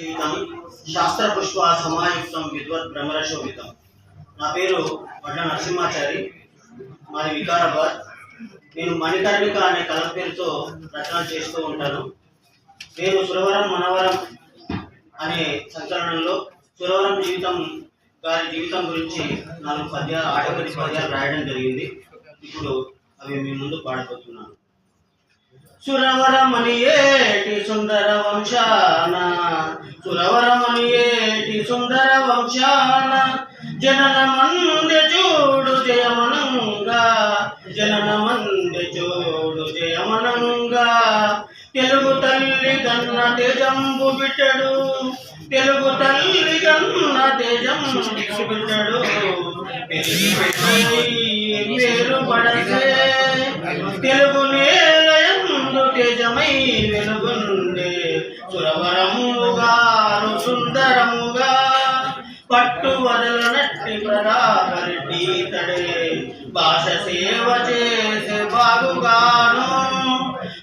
జీవితం శాస్త్ర పుష్ప సమాయుక్తం విద్వత్ భ్రమరశోభితం నా పేరు వడ్ల నరసింహాచారి. మాది వికారాబాద్. నేను మణికర్ణిక అనే కళ పేరుతో రచన చేస్తూ ఉంటాను. నేను సురవరం మనవరం అనే సంకలనంలో సురవరం జీవితం గారి జీవితం గురించి నాలుగు పద్యాలు ఆటపది పద్యాలు రాయడం జరిగింది. ఇప్పుడు అవి మీ ముందు పాడబోతున్నాను. సురవరమని ఏటి సుందర వంశానా సురవరమని ఏటి సుందర వంశాన జనన మందె చూడు జయమనంగా జనన మందె చూడు జయమనంగా. తెలుగు తల్లి గన్న తేజంబు బిడ్డడు తెలుగు తల్లి గన్న తేజంబు బిడ్డడు పేరు పడసే తెలుగు నేలయందు తేజమై వెలుగుండే సురవరముగా. పట్టు వదలనట్టి ప్రతాపరెడ్డి తడే భాష సేవ చేసే బాగుగాను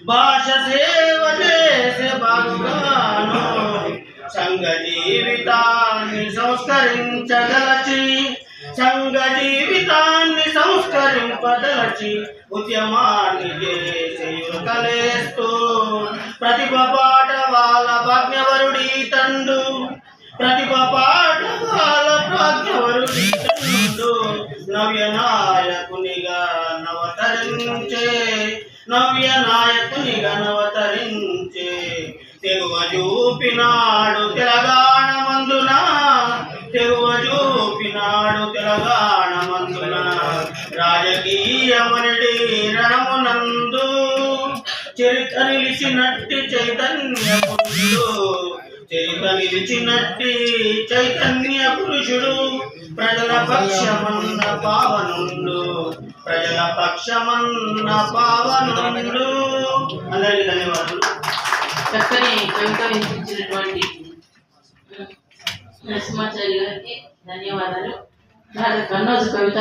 భాష సేవ చేసే బాగుగాను సంఘ జీవితాన్ని సంస్కరించగలచి సంఘ జీవితాన్ని సంస్కరింపదలచి ఉద్యమాన్ని చేసే యువకలేస్తూ ప్రతిభ నవతరించే నవ్య నాయకుని నవతరించే తెగువ చూపినాడు తెలంగాణ మందున తెగువ చూపినాడు తెలంగాణ మందున రాజకీయమనడి రణమునందు. చరిత్ర నిలిచినట్టి చైతన్య నిలిచినట్టి చైతన్య పురుషుడు ప్రజల పక్షమన్న పావనుడు. ప్రజల పక్షమన్న పావనుడు. అందరికీ ధన్యవాదాలు. చక్కని కవిత వినిపించినటువంటి నరసింహాచారి గారికి ధన్యవాదాలు. కన్నోజు కవిత